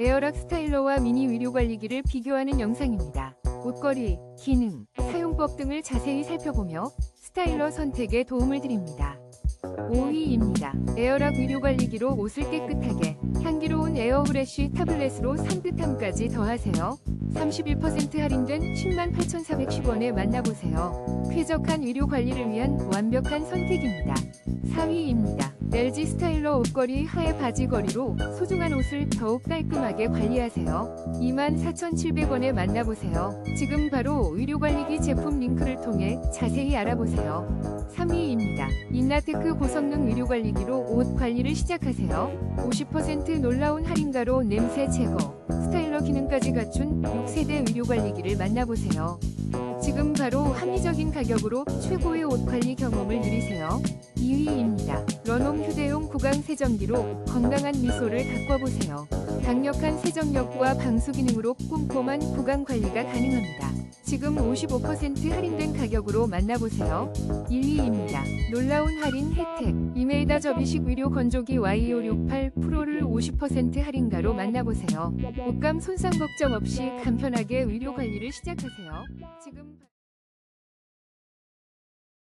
에어락 스타일러와 미니 의료 관리기를 비교하는 영상입니다. 옷걸이, 기능, 사용법 등을 자세히 살펴보며 스타일러 선택에 도움을 드립니다. 5위입니다. 에어락 의료 관리기로 옷을 깨끗하게 향기로운 에어프레쉬 타블렛으로 산뜻함까지 더하세요. 31% 할인된 108,410원에 만나보세요. 쾌적한 의료 관리를 위한 완벽한 선택입니다. 4위입니다. LG 스타일러 옷걸이 하의 바지 거리로 소중한 옷을 더욱 깔끔하게 관리하세요. 24,700원에 만나보세요. 지금 바로 의료관리기 제품 링크를 통해 자세히 알아보세요. 3위입니다. 인나테크 고 성능 의료관리기로 옷 관리를 시작하세요. 50% 놀라운 할인가로 냄새 제거, 스타일러 기능까지 갖춘 6세대 의료관리기를 만나보세요. 지금 바로 합리적인 가격으로 최고의 옷 관리 경험을 누리세요. 2위입니다. 구강 세정기로 건강한 미소를 가꿔보세요. 강력한 세정력과 방수 기능으로 꼼꼼한 구강 관리가 가능합니다. 지금 55% 할인된 가격으로 만나보세요. 1위입니다. 놀라운 할인 혜택. 이메이다 접이식 의료 건조기 Y568 프로를 50% 할인가로 만나보세요. 옷감 손상 걱정 없이 간편하게 의료 관리를 시작하세요. 지금